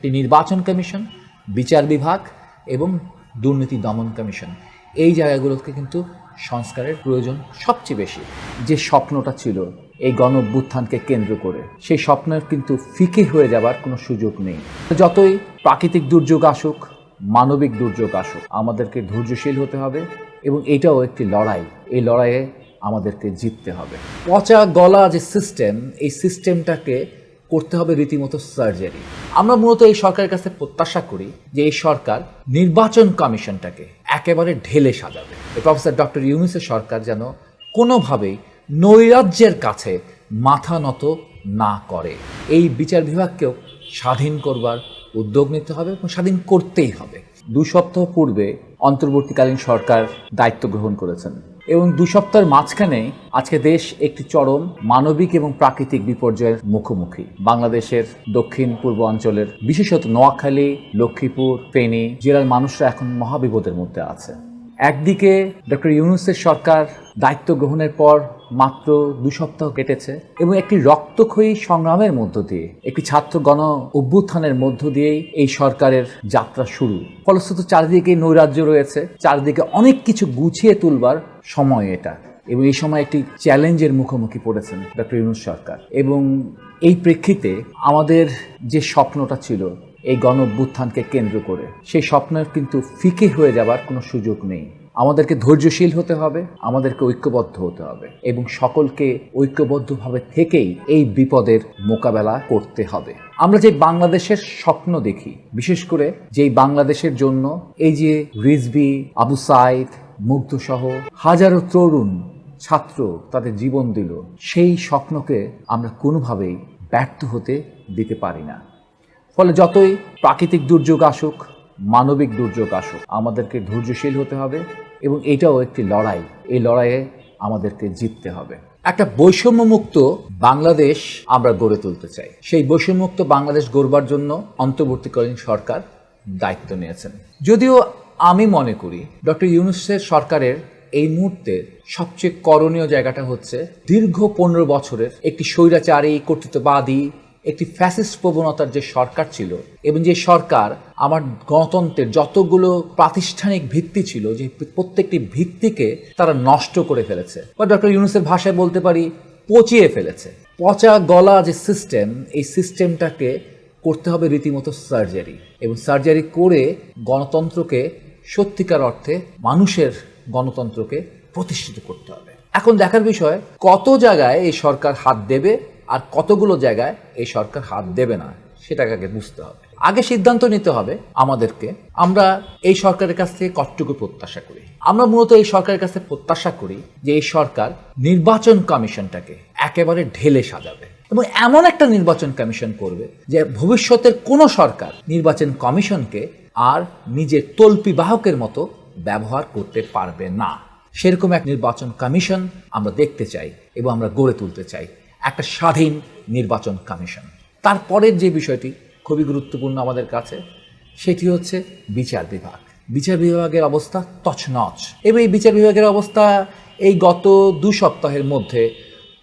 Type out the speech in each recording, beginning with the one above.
একটি নির্বাচন কমিশন, বিচার বিভাগ এবং দুর্নীতি দমন কমিশন। এই জায়গাগুলোকে কিন্তু সংস্কারের প্রয়োজন সবচেয়ে বেশি। যে স্বপ্নটা ছিল এই গণ কেন্দ্র করে, সেই স্বপ্নের কিন্তু ফিকে হয়ে যাবার কোনো সুযোগ নেই। যতই প্রাকৃতিক দুর্যোগ আসুক, মানবিক দুর্যোগ আসুক, আমাদেরকে ধৈর্যশীল হতে হবে এবং এটাও একটি লড়াই। এই লড়াইয়ে আমাদেরকে জিততে হবে। পচা গলা যে সিস্টেম এই সিস্টেমটাকে করতে হবে রীতিমতো সার্জারি আমরা মূলত এই সরকারের কাছে প্রত্যাশা করি যে এই সরকার নির্বাচন কমিশনটাকে একেবারে ঢেলে সাজাবে। প্রফেসর ডক্টর ইউনুসের সরকার যেন কোনোভাবেই নৈরাজ্যের কাছে মাথা নত না করে। এই বিচার বিভাগকেও স্বাধীন করবার উদ্যোগ নিতে হবে এবং স্বাধীন করতেই হবে। দু সপ্তাহ পূর্বে অন্তর্বর্তীকালীন সরকার দায়িত্ব গ্রহণ করেছেন। এবং দু সপ্তাহের মাঝখানে আজকে দেশ একটি চরম মানবিক এবং প্রাকৃতিক বিপর্যয়ের মুখোমুখি। বাংলাদেশের দক্ষিণ পূর্ব অঞ্চলের, বিশেষত নোয়াখালী, লক্ষ্মীপুর, ফেনী, জেলার মানুষরা এখন মহাবিপদের মধ্যে আছে। একদিকে ডক্টর ইউনুসের সরকার দায়িত্ব গ্রহণের পর মাত্র দু সপ্তাহ কেটেছে এবং একটি রক্তক্ষয়ী সংগ্রামের মধ্য দিয়ে, একটি ছাত্র গণ অভ্যুত্থানের মধ্য দিয়েই এই সরকারের যাত্রা শুরু। ফলশ্রুত চারিদিকে নৈরাজ্য রয়েছে, চারিদিকে অনেক কিছু গুছিয়ে তুলবার সময় এটা এবং এই সময় একটি চ্যালেঞ্জের মুখোমুখি পড়েছেন ডক্টর ইউনুস সরকার। এবং এই প্রেক্ষিতে আমাদের যে স্বপ্নটা ছিল এই গণ অভ্যুত্থানকে কেন্দ্র করে। সেই স্বপ্নের কিন্তু ফিকে হয়ে যাবার কোনো সুযোগ নেই। আমাদেরকে ধৈর্যশীল হতে হবে, আমাদেরকে ঐক্যবদ্ধ হতে হবে এবং সকলকে ঐক্যবদ্ধভাবে থেকেই এই বিপদের মোকাবেলা করতে হবে। আমরা যে বাংলাদেশের স্বপ্ন দেখি, বিশেষ করে যেই বাংলাদেশের জন্য এই যে রিজবি আবু সাইদ, মুগ্ধসহ হাজারো তরুণ, ছাত্র তাদের জীবন দিল, সেই স্বপ্নকে আমরা কোনোভাবেই ব্যর্থ হতে দিতে পারি না। ফলে যতই প্রাকৃতিক দুর্যোগ আসুক, মানবিক দুর্যোগ আসুক, আমাদেরকে ধৈর্যশীল হতে হবে এবং এটাও একটি লড়াই। এই লড়াইয়ে আমাদেরকে জিততে হবে। একটা বৈষম্যমুক্ত বাংলাদেশ আমরা গড়ে তুলতে চাই। সেই বৈষম্যমুক্ত বাংলাদেশ গড়বার জন্য অন্তর্বর্তীকালীন সরকার দায়িত্ব নিয়েছেন। যদিও আমি মনে করি, ডক্টর ইউনুসের সরকারের এই মুহূর্তে সবচেয়ে করণীয় জায়গাটা হচ্ছে দীর্ঘ পনেরো বছরের একটি স্বৈরাচারী, কর্তৃত্ববাদী একটি ফ্যাসিস্ট প্রবণতার যে সরকার ছিল এবং যে সরকার আমার গণতন্ত্রের যতগুলো প্রাতিষ্ঠানিক ভিত্তি ছিল, যে প্রত্যেকটি ভিত্তিকে তারা নষ্ট করে ফেলেছে। বা ডক্টর ইউনুসের ভাষায় বলতে পারি, পচিয়ে ফেলেছে। পচা গলা যে সিস্টেম এই সিস্টেমটাকে করতে হবে রীতিমতো সার্জারি এবং সার্জারি করে গণতন্ত্রকে সত্যিকার অর্থে মানুষের গণতন্ত্রকে প্রতিষ্ঠিত করতে হবে। এখন দেখার বিষয়, কত জায়গায় এই সরকার হাত দেবে আর কতগুলো জায়গায় এই সরকার হাত দেবে না, সেটাকে বুঝতে হবে। আগে সিদ্ধান্ত নিতে হবে আমাদেরকে, আমরা এই সরকারের কাছ থেকে কতটুকু প্রত্যাশা করি। আমরা মূলত এই সরকারের কাছে প্রত্যাশা করি যে এই সরকার নির্বাচন কমিশনটাকে একেবারে ঢেলে সাজাবে এবং এমন একটা নির্বাচন কমিশন করবে যে ভবিষ্যতের কোনো সরকার নির্বাচন কমিশনকে আর নিজের তল্পি বাহকের মতো ব্যবহার করতে পারবে না। সেরকম এক নির্বাচন কমিশন আমরা দেখতে চাই এবং আমরা গড়ে তুলতে চাই। একটা স্বাধীন নির্বাচন কমিশন। তারপরের যে বিষয়টি খুবই গুরুত্বপূর্ণ আমাদের কাছে, সেটি হচ্ছে বিচার বিভাগ। বিচার বিভাগের অবস্থা তছনছ। এবং এই বিচার বিভাগের অবস্থা এই গত দু সপ্তাহের মধ্যে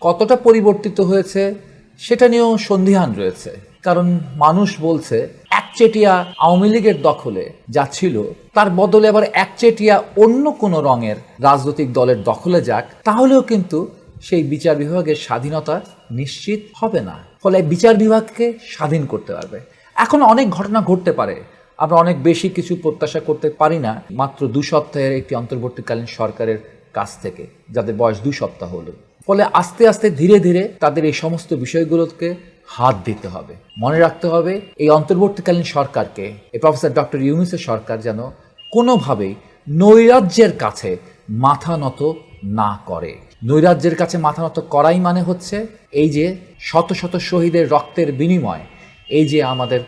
কতটা পরিবর্তিত হয়েছে, সেটা নিয়েও সন্দিহান রয়েছে। কারণ মানুষ বলছে, একচেটিয়া আওয়ামী লীগের দখলে যা ছিল, তার বদলে আবার একচেটিয়া অন্য কোনো রঙের রাজনৈতিক দলের দখলে যাক, তাহলেও কিন্তু সেই বিচার বিভাগের স্বাধীনতা নিশ্চিত হবে না। ফলে বিচার বিভাগকে স্বাধীন করতে পারবে। এখন অনেক ঘটনা ঘটতে পারে। আমরা অনেক বেশি কিছু প্রত্যাশা করতে পারি না। মাত্র দু সপ্তাহের একটি অন্তর্বর্তীকালীন সরকারের কাছ থেকে, যাদের বয়স দু সপ্তাহ হলো। ফলে আস্তে আস্তে ধীরে ধীরে তাদের এই সমস্ত বিষয়গুলোকে হাত দিতে হবে। মনে রাখতে হবে, এই অন্তর্বর্তীকালীন সরকারকে, এই প্রফেসর ডক্টর ইউনুসের সরকার যেন কোনোভাবেই নৈরাজ্যের কাছে মাথা নত না করে। নৈরাজ্যের কাছে মাথা নত করাই মানে হচ্ছে এই যে শত শত শহীদের রক্তের বিনিময়, এই যে আমাদের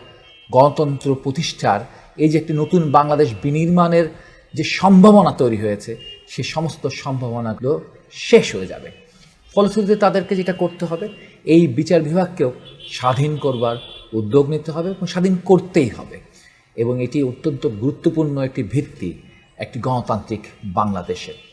গণতন্ত্র প্রতিষ্ঠার, এই যে একটি নতুন বাংলাদেশ বিনির্মাণের যে সম্ভাবনা তৈরি হয়েছে, সে সমস্ত সম্ভাবনাগুলো শেষ হয়ে যাবে। ফলশ্রুতিতে তাদেরকে যেটা করতে হবে, এই বিচার বিভাগকেও স্বাধীন করবার উদ্যোগ নিতে হবে এবং স্বাধীন করতেই হবে। এবং এটি অত্যন্ত গুরুত্বপূর্ণ একটি ভিত্তি, একটি গণতান্ত্রিক বাংলাদেশের।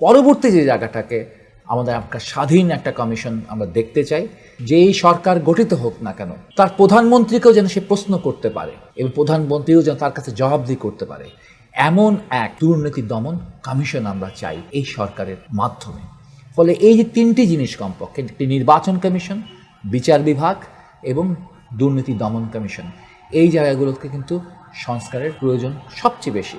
পরবর্তী যে জায়গাটাকে আমাদের একটা স্বাধীন একটা কমিশন আমরা দেখতে চাই যে এই সরকার গঠিত হোক না কেন, তার প্রধানমন্ত্রীকেও যেন সে প্রশ্ন করতে পারে এবং প্রধানমন্ত্রীও যেন তার কাছে জবাবদি করতে পারে। এমন এক দুর্নীতি দমন কমিশন আমরা চাই এই সরকারের মাধ্যমে। ফলে এই যে তিনটি জিনিস কমপক্ষে, একটি নির্বাচন কমিশন, বিচার বিভাগ এবং দুর্নীতি দমন কমিশন, এই জায়গাগুলোকে কিন্তু সংস্কারের প্রয়োজন সবচেয়ে বেশি।